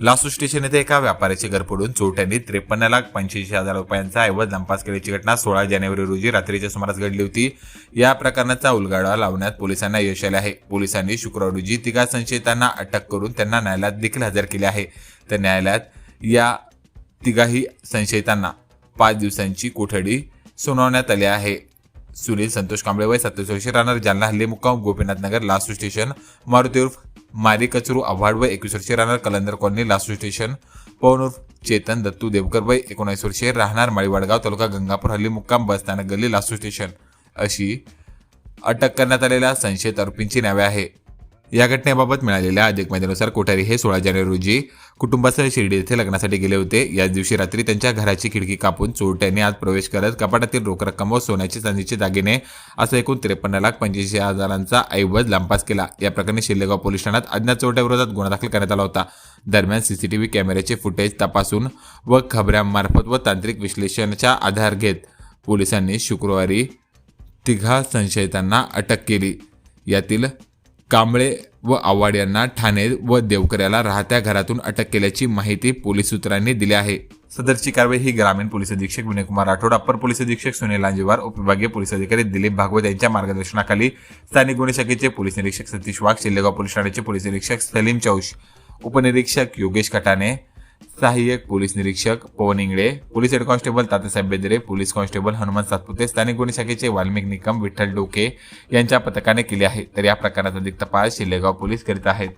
लासू station येथे एका व्यापाऱ्याचे घर पडून चोरट्यांनी त्रेपन्न लाख पंच्याऐंशी हजार रुपयांचा ऐवज लंपास केल्याची घटना सोळा जानेवारी रोजी रात्रीच्या सुमारास घडली होती. या प्रकरणाचा उलगाडा लावण्यात पोलिसांना यश आले आहे. पोलिसांनी शुक्रवार रोजी तिघा संशयितांना अटक करून त्यांना न्यायालयात देखील हजर केले आहे. तर न्यायालयात या तिघाही संशयितांना पाच दिवसांची कोठडी सुनावण्यात आली आहे. सुनील संतोष कांबळे वय सत्तावीस वर्षे राहणार जालना हल्ले मुक्काम गोपीनाथ नगर लासू स्टेशन मारुती उर्फ मारी कचरू आव्हाड वय एकवीस वर्षे राहणार कलंदर कॉलनी लासू स्टेशन पवन उर्फ चेतन दत्तू देवकर वय एकोणीस वर्षे राहणार माळीवाडगाव तालुका गंगापूर हल्ली मुक्काम बस स्थानक गल्ली लासू स्टेशन. अशी अटक करण्यात आलेल्या संशयित आरोपींची नावे आहे. या घटनेबाबत मिळालेल्या अधिक माहितीनुसार कोठारी हे सोळा जानेवारी रोजी कुटुंबासह शिर्डी येथे लग्नासाठी गेले होते. याच दिवशी रात्री त्यांच्या घराची खिडकी कापून चोरट्यांनी आज प्रवेश करत कपाटातील रोख रक्कम व सोन्याचे चांदीचे दागिने असं एकूण त्रेपन्न लाख पंच्याऐंशी हजारांचा ऐवज लांपास केला. या प्रकरणी शिल्लेगाव पोलीस ठाण्यात अज्ञात चोरट्याविरोधात गुन्हा दाखल करण्यात आला होता. दरम्यान सीसीटीव्ही कॅमेऱ्याचे फुटेज तपासून व खबऱ्यांमार्फत व तांत्रिक विश्लेषणाचा आधार घेत पोलिसांनी शुक्रवारी तिघा संशयितांना अटक केली. यातील कांबळे व आव्हाड यांना ठाणे व देवकऱ्याला राहत्या घरातून अटक केल्याची माहिती पोलीस सूत्रांनी दिली आहे. सदरची कारवाई ही ग्रामीण पोलीस अधीक्षक विनयकुमार राठोड अप्पर पोलीस अधीक्षक सुनील लांजेवार उपविभागीय पोलीस अधिकारी दिलीप भागवत यांच्या मार्गदर्शनाखाली स्थानिक गुन्हे शाखेचे पोलीस निरीक्षक सतीश वाघ शिल्लेगाव पोलीस ठाण्याचे पोलीस निरीक्षक सलीम चौश उपनिरीक्षक योगेश कटाने सहाय्यक पोलीस निरीक्षक Pawan Ingale police head constable Tatyasaheb Bedre police constable Hanuman Satpute स्थानिक गुन्हे शाखेचे वाल्मिक निकम विठ्ठल डोके यांच्या पथकाने केले आहे. तर या प्रकरणाचा अधिक तपास शिल्लेगाव पोलीस करीत आहेत.